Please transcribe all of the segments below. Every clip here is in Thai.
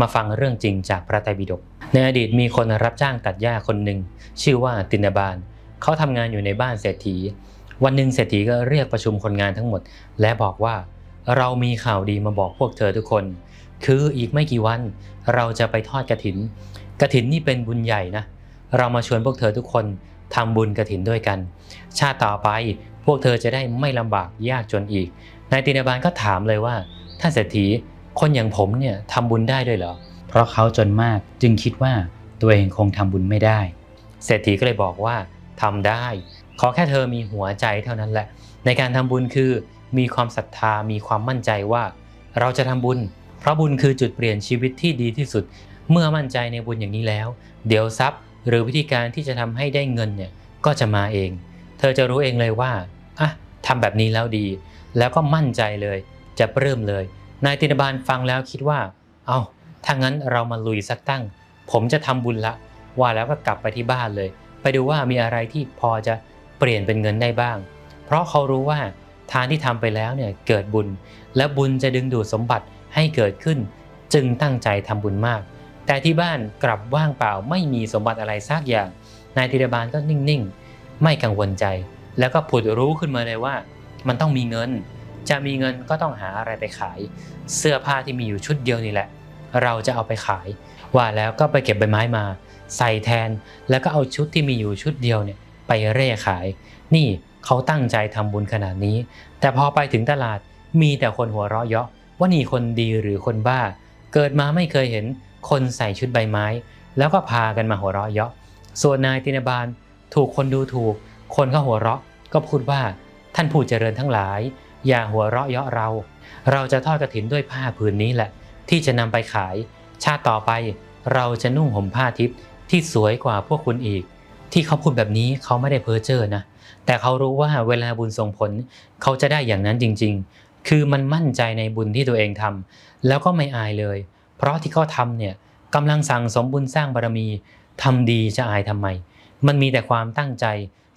มาฟังเรื่องจริงจากพระไตรปิฎกในอดีตมีคนรับจ้างตัดหญ้าคนหนึ่งชื่อว่าตินบาลเขาทำงานอยู่ในบ้านเศรษฐี วันหนึ่งเศรษฐีก็เรียกประชุมคนงานทั้งหมด และบอกว่า เรามีข่าวดีมาบอกพวกเธอทุกคน คืออีกไม่กี่วัน เราจะไปทอดกระถิน กระถินนี่เป็นบุญใหญ่นะ เรามาชวนพวกเธอทุกคนทำบุญกระถินด้วยกัน ชาติต่อไปพวกเธอจะได้ไม่ลำบากยากจนอีกนายตินาบาลก็ถามเลยว่าท่านเศรษฐี คนอย่างผมเนี่ยทำบุญได้ด้วยเหรอ เพราะเขาจนมากจึงคิดว่าตัวเองคงทำบุญไม่ได้ เศรษฐีก็เลยบอกว่าทำได้ ขอแค่เธอมีหัวใจเท่านั้นแหละ ในการทำบุญคือมีความศรัทธามีความมั่นใจว่า เราจะทำบุญ เพราะบุญคือจุดเปลี่ยนชีวิตที่ดีที่สุด เมื่อมั่นใจในบุญอย่างนี้แล้ว เดี๋ยวทรัพย์ หรือวิธีการที่จะทำให้ได้เงินเนี่ยก็จะมาเอง เธอจะรู้เองเลยว่าอะทำแบบนี้แล้วดี แล้วก็มั่นใจเลยจะเริ่มเลย นายตินบาลฟังแล้วคิดว่า เอาถ้างั้นเรามาลุยสักตั้ง ผมจะทำบุญละ ว่าแล้วก็กลับไปที่บ้านเลย ไปดูว่ามีอะไรที่พอจะเปลี่ยนเป็นเงินได้บ้าง เพราะเขารู้ว่าทานที่ทำไปแล้วเนี่ยเกิดบุญ และบุญจะดึงดูดสมบัติให้เกิดขึ้น จึงตั้งใจทำบุญมาก แต่ที่บ้านกลับว่างเปล่าไม่มีสมบัติอะไรสักอย่าง นายธีรบาลก็นิ่งๆ ไม่กังวลใจ แล้วก็ผุดรู้ขึ้นมาเลยว่า มันต้องมีเงิน จะมีเงินก็ต้องหาอะไรไปขาย เสื้อผ้าที่มีอยู่ชุดเดียวนี่แหละ เราจะเอาไปขาย ว่าแล้วก็ไปเก็บใบไม้มา ใส่แทนแล้วก็เอาชุดที่มีอยู่ชุดเดียวเนี่ยไปเร่ขาย นี่เขาตั้งใจทำบุญขนาดนี้ แต่พอไปถึงตลาดมีแต่คนหัวเราะเยาะว่านี่คนดีหรือคนบ้า เกิดมาไม่เคยเห็นคนใส่ชุดใบไม้ แล้วก็พากันมาหัวเราะเยาะส่วนนายตินบาลถูกคนดูถูก คนก็หัวเราะก็พูดว่าท่านผู้เจริญทั้งหลาย อย่าหัวเราะเยาะเรา เราจะทอดกระถินด้วยผ้าผืนนี้แหละ ที่จะนำไปขาย ชาติต่อไปเราจะนุ่งห่มผ้าทิพย์ที่สวยกว่าพวกคุณอีก ที่เขาพูดแบบนี้เขาไม่ได้เพ้อเจ้อนะ แต่เขารู้ว่าเวลาบุญส่งผลเขาจะได้อย่างนั้นจริง ๆ คือมันมั่นใจในบุญที่ตัวเองทำแล้วก็ไม่อายเลย เพราะที่เขาทำเนี่ยกำลังสั่งสมบุญสร้างบารมีทำดีจะอายทำไม มันมีแต่ความตั้งใจ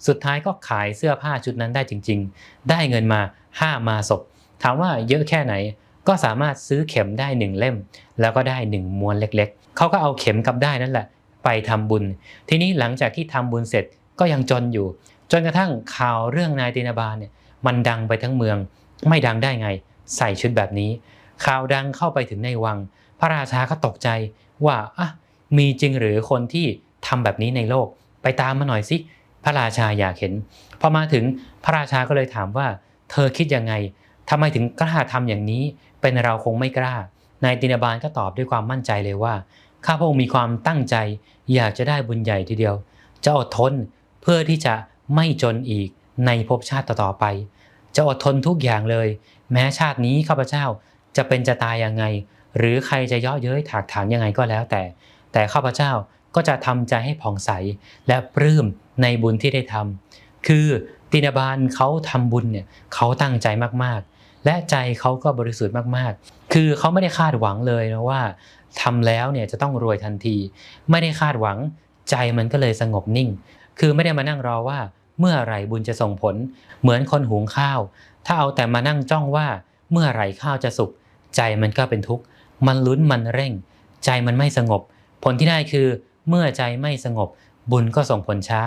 สุดท้ายก็ขายเสื้อผ้าชุดนั้นได้จริง ๆ ได้เงินมาห้ามาศพถามว่าเยอะแค่ไหนก็สามารถซื้อเข็มได้หนึ่งเล่ม แล้วก็ได้หนึ่งม้วนเล็กๆ เขาก็เอาเข็มกับได้นั่นแหละ ไปทำบุญ ทีนี้หลังจากที่ทำบุญเสร็จก็ยังจนอยู่ จนกระทั่งข่าวเรื่องนายตินาบาลเนี่ยมันดังไปทั้งเมือง ไม่ดังได้ไง ใส่ชุดแบบนี้ ข่าวดังเข้าไปถึงในวัง พระราชาก็ตกใจว่าอะมีจริงหรือคนที่ทำแบบนี้ในโลก ไปตามมาหน่อยสิ ระราชาอยากเห็นพอมาถึงพระราชาก็เลยถามว่า เธอคิดยังไงทำไมถึงกล้าทำอย่างนี้ เป็นเราคงไม่กล้านายตินาบาลก็ตอบด้วยความมั่นใจเลยว่าข้าพระองค์มีความตั้งใจ อยากจะได้บุญใหญ่ทีเดียว จะอดทนเพื่อที่จะไม่จนอีกในภพชาติต่อไป จะอดทนทุกอย่างเลย แม้ชาตินี้ข้าพเจ้าจะเป็นจะตายยังไง หรือใครจะเย่อเย้ยถากถางยังไงก็แล้วแต่ แต่ข้าพเจ้าก็จะทำใจให้ผ่องใสและปลื้ม ในบุญที่ได้ทำคือตินาบาลเขาทำบุญเนี่ยเขาตั้งใจมากๆ และใจเขาก็บริสุทธิ์มากๆ คือเขาไม่ได้คาดหวังเลยนะว่าทำแล้วเนี่ยจะต้องรวยทันที ไม่ได้คาดหวังใจมันก็เลยสงบนิ่ง คือไม่ได้มานั่งรอว่าเมื่อไหร่บุญจะส่งผล เหมือนคนหุงข้าว ถ้าเอาแต่มานั่งจ้องว่า เมื่อไหร่ข้าวจะสุกใจมันก็เป็นทุกข์มันลุ้นมันเร่ง ใจมันไม่สงบ ผลที่ได้คือ เมื่อใจไม่สงบ บุญก็ส่งผลช้า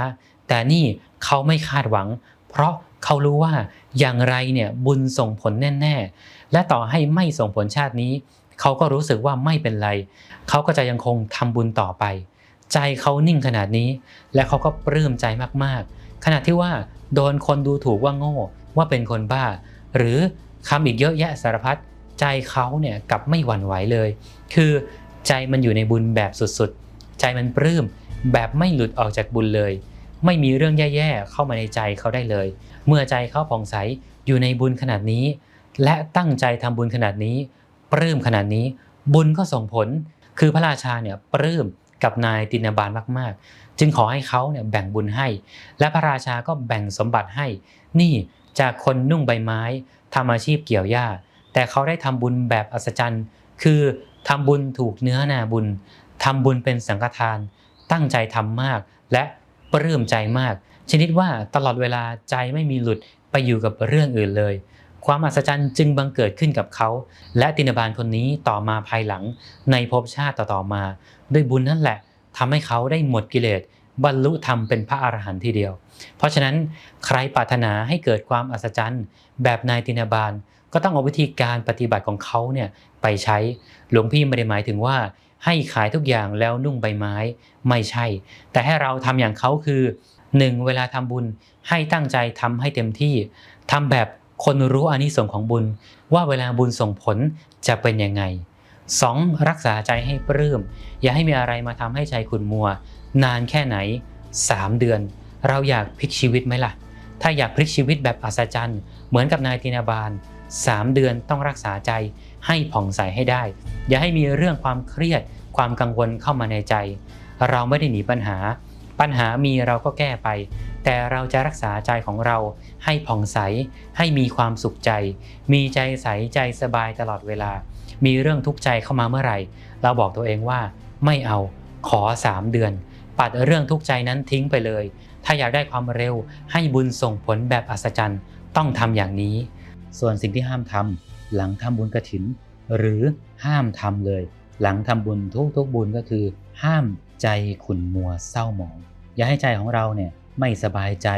แต่นี่เขาไม่คาดหวัง เพราะเขารู้ว่าอย่างไรเนี่ยบุญส่งผลแน่ ๆ และต่อให้ไม่ส่งผลชาตินี้ เขาก็รู้สึกว่าไม่เป็นไร เขาก็จะยังคงทำบุญต่อไป ใจเขานิ่งขนาดนี้ และเขาก็ปลื้มใจมากๆ ขณะที่ว่าโดนคนดูถูกว่าโง่ว่าเป็นคนบ้า หรือคำอีกเยอะแยะสารพัดใจเขาเนี่ยกลับไม่หวั่นไหวเลย คือใจมันอยู่ในบุญแบบสุดๆ ใจมันปลื้ม แบบไม่หลุดออกจากบุญเลย ไม่มีเรื่องแย่ๆเข้ามาในใจเขาได้เลย เมื่อใจเขาผ่องใสอยู่ในบุญขนาดนี้ และตั้งใจทำบุญขนาดนี้ ปลื้มขนาดนี้ บุญก็ส่งผล คือพระราชาเนี่ยปลื้มกับนายตินาบาลมากๆ จึงขอให้เขาเนี่ยแบ่งบุญให้ และพระราชาก็แบ่งสมบัติให้ นี่จากคนนุ่งใบไม้ทำอาชีพเกี่ยวหญ้า แต่เขาได้ทำบุญแบบอัศจรรย์ คือทำบุญถูกเนื้อนาบุญทำบุญเป็นสังฆทาน ตั้งใจทำมาก และปลื้มใจมาก ชนิดว่าตลอดเวลาใจไม่มีหลุดไปอยู่กับเรื่องอื่นเลย ความอัศจรรย์จึงบังเกิดขึ้นกับเขา และตินบาลคนนี้ต่อมาภายหลังในภพชาติต่อๆมา ด้วยบุญนั่นแหละทำให้เขาได้หมดกิเลสบรรลุธรรมเป็นพระอรหันต์ทีเดียว เพราะฉะนั้นใครปรารถนาให้เกิดความอัศจรรย์ แบบนายตินบาล ก็ต้องเอาวิธีการปฏิบัติของเขาเนี่ยไปใช้ หลวงพี่ไม่ได้หมายถึงว่า ให้ขายทุกอย่างแล้วนุ่งใบไม้ไม่ใช่ แต่ให้เราทำอย่างเขาคือ 1. เวลาทำบุญให้ตั้งใจทำให้เต็มที่ทำแบบคนรู้อานิสงส์ของบุญ ว่าเวลาบุญส่งผลจะเป็นยังไง 2. รักษาใจให้ปลื้ม อย่าให้มีอะไรมาทำให้ใจขุ่นมัว นานแค่ไหน 3 เดือน เราอยากพลิกชีวิตไหมล่ะ ถ้าอยากพลิกชีวิตแบบอัศจรรย์ เหมือนกับนายตินาบาล 3 เดือนต้องรักษาใจ ให้ผ่องใสให้ได้ อย่าให้มีเรื่องความเครียดความกังวลเข้ามาในใจ เราไม่ได้หนีปัญหา ปัญหามีเราก็แก้ไป แต่เราจะรักษาใจของเราให้ผ่องใส ให้มีความสุขใจ มีใจใสใจสบายตลอดเวลา มีเรื่องทุกข์ใจเข้ามาเมื่อไหร่ เราบอกตัวเองว่าไม่เอาขอ 3 เดือน ปัดเรื่องทุกข์ใจนั้นทิ้งไปเลย ถ้าอยากได้ความเร็วให้บุญส่งผลแบบอัศจรรย์ ต้องทำอย่างนี้ ส่วนสิ่งที่ห้ามทำ หลังทำบุญกระถิน หรือห้ามทำเลย หลังทำบุญทุกทุกๆบุญก็คือ ห้ามใจขุ่นมัวเศร้าหมอง อย่าให้ใจของเราเนี่ยไม่สบายใจ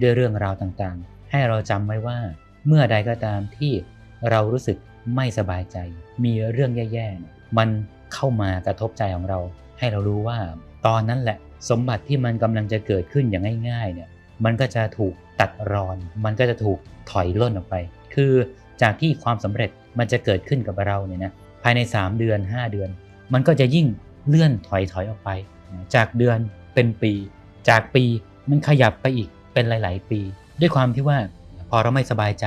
ด้วยเรื่องราวต่างๆ ให้เราจำไว้ว่า เมื่อใดก็ตามที่เรารู้สึกไม่สบายใจ มีเรื่องแย่ๆมันเข้ามากระทบใจของเรา ให้เรารู้ว่า ตอนนั้นแหละสมบัติที่มันกำลังจะเกิดขึ้นอย่างง่ายๆเนี่ยมันก็จะถูกตัดรอน มันก็จะถูกถอยล่นออกไป คือ จากที่ความสำเร็จมันจะเกิดขึ้นกับเราเนี่ยนะภายใน 3 เดือน 5 เดือน มันก็จะยิ่งเลื่อนถอยถอยออกไป จากเดือนเป็นปี จากปีมันขยับไปอีกเป็นหลาย ๆ ปี ด้วยความที่ว่าพอเราไม่สบายใจ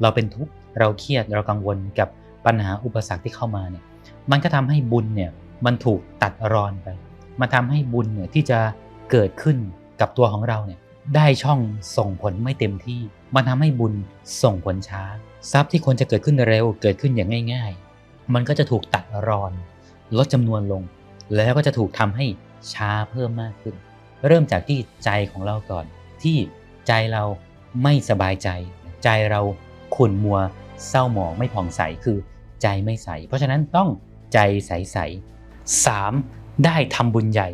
เราเป็นทุกข์เราเครียดเรากังวลกับปัญหาอุปสรรคที่เข้ามาเนี่ยมันก็ทำให้บุญเนี่ยมันถูกตัดรอนไป มันทำให้บุญเนี่ยที่จะเกิดขึ้นกับตัวของเราเนี่ยได้ช่องส่งผลไม่เต็มที่ มันทำให้บุญส่งผลช้า ทรัพย์ที่ควรจะเกิดขึ้นเร็วเกิดขึ้นอย่างง่าย ๆ มันก็จะถูกตัดรอน ลดจำนวนลง แล้วก็จะถูกทำให้ช้าเพิ่มมากขึ้น เริ่มจากที่ใจของเราก่อน ที่ใจเราไม่สบายใจ ใจเราขุ่นมัว เศร้าหมองไม่ผ่องใสคือใจไม่ใส เพราะฉะนั้นต้องใจใสใสสามได้ทำบุญใหญ่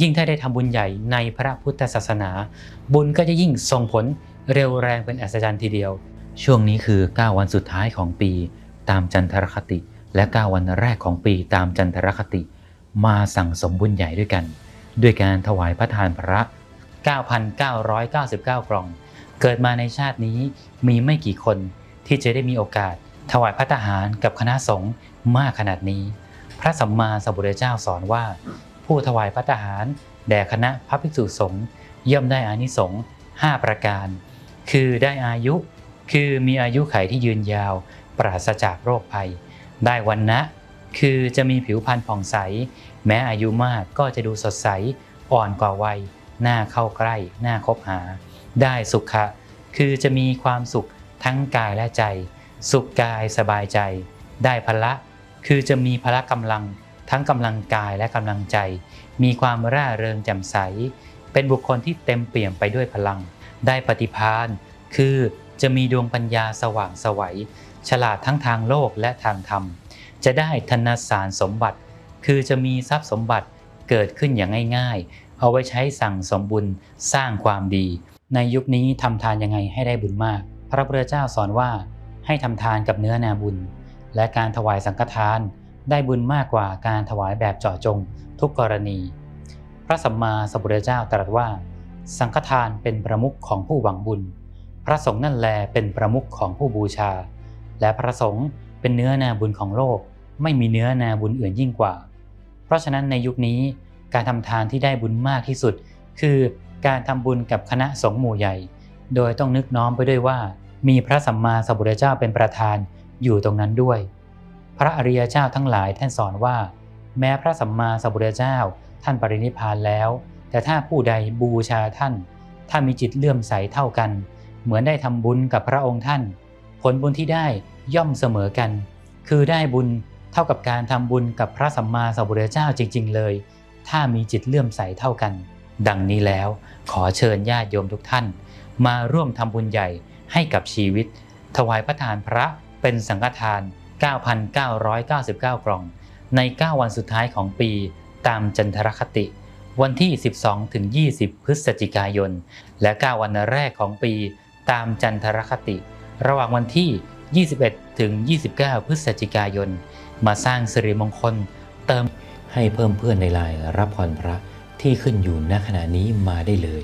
ยิ่งถ้าได้ทำบุญใหญ่ในพระพุทธศาสนา บุญก็จะยิ่งส่งผล เร็วแรงเป็นอัศจรรย์ทีเดียว ช่วงนี้คือ 9 วันสุดท้ายของปีตามจันทรคติ และ 9 วันแรกของปีตามจันทรคติ มาสั่งสมบุญใหญ่ด้วยกัน ด้วยการถวายพระทานพระ 9,999 กล่อง เกิดมาในชาตินี้มีไม่กี่คนที่จะได้มีโอกาส ถวายพระทหารกับคณะสงฆ์มากขนาดนี้ พระสัมมาสัมพุทธเจ้าสอนว่า ผู้ถวายพระทหาร แด่คณะพระภิกษุสงฆ์ย่อมได้อานิสงส์5ประการ คือได้อายุ คือมีอายุไขที่ยืนยาว ปราศจากโรคภัย ได้วันนะ คือจะมีผิวพรรณผ่องใส แม้อายุมากก็จะดูสดใส อ่อนกว่าวัย หน้าเข้าใกล้ หน้าคบหา ได้สุขะ คือจะมีความสุขทั้งกายและใจ สุขกายสบายใจ ได้พละ คือจะมีพละกำลัง ทั้งกำลังกายและกำลังใจ มีความร่าเริงแจ่มใส เป็นบุคคลที่เต็มเปี่ยมไปด้วยพลัง ได้ปฏิภาณ คือจะมีดวงปัญญาสว่างสวัย ฉลาดทั้งทางโลกและทางธรรม จะได้ธนสารสมบัติ คือจะมีทรัพย์สมบัติเกิดขึ้นอย่างง่ายๆ เอาไว้ใช้สั่งสมบุญสร้างความดี ในยุคนี้ทำทานยังไงให้ได้บุญมาก พระพุทธเจ้าสอนว่าให้ทำทานกับเนื้อนาบุญ และการถวายสังฆทาน ได้บุญมากกว่าการถวายแบบเจาะจง ทุกกรณี พระสัมมาสัมพุทธเจ้าตรัสว่า สังฆทานเป็นประมุขของผู้หวังบุญ พระสงฆ์นั่นแลเป็นประมุขของผู้บูชา และพระสงฆ์เป็นเนื้อนาบุญของโลก ไม่มีเนื้อนาบุญอื่นยิ่งกว่า เพราะฉะนั้นในยุคนี้การทำทานที่ได้บุญมากที่สุด คือการทำบุญกับคณะสงฆ์หมู่ใหญ่ โดยต้องนึกน้อมไปด้วยว่า มีพระสัมมาสัมพุทธเจ้าเป็นประธานอยู่ตรงนั้นด้วย พระอริยเจ้าทั้งหลายท่านสอนว่า แม้พระสัมมาสัมพุทธเจ้า ท่านปรินิพพานแล้ว แต่ถ้าผู้ใดบูชาท่าน ถ้ามีจิตเลื่อมใสเท่ากัน เหมือนได้ทำบุญกับพระองค์ท่าน ผลบุญที่ได้ย่อมเสมอกัน คือได้บุญเท่ากับการทำบุญกับพระสัมมาสัมพุทธเจ้าจริง ๆ เลย ถ้ามีจิตเลื่อมใสเท่ากัน ดังนี้แล้วขอเชิญญาติโยมทุกท่าน มาร่วมทำบุญใหญ่ให้กับชีวิต ถวายพระทานพระเป็นสังฆทาน 9,999 กล่อง ใน 9 วันสุดท้ายของปีตามจันทรคติ วันที่ 12-20 พฤศจิกายน และ 9 วันแรกของปี ตามจันทรคติ ระหว่างวันที่ 21 ถึง 29 พฤศจิกายน มาสร้างสิริมงคล เติมให้เพิ่มเพื่อนในไลน์รับพรพระที่ขึ้นอยู่ณขณะนี้มาได้เลย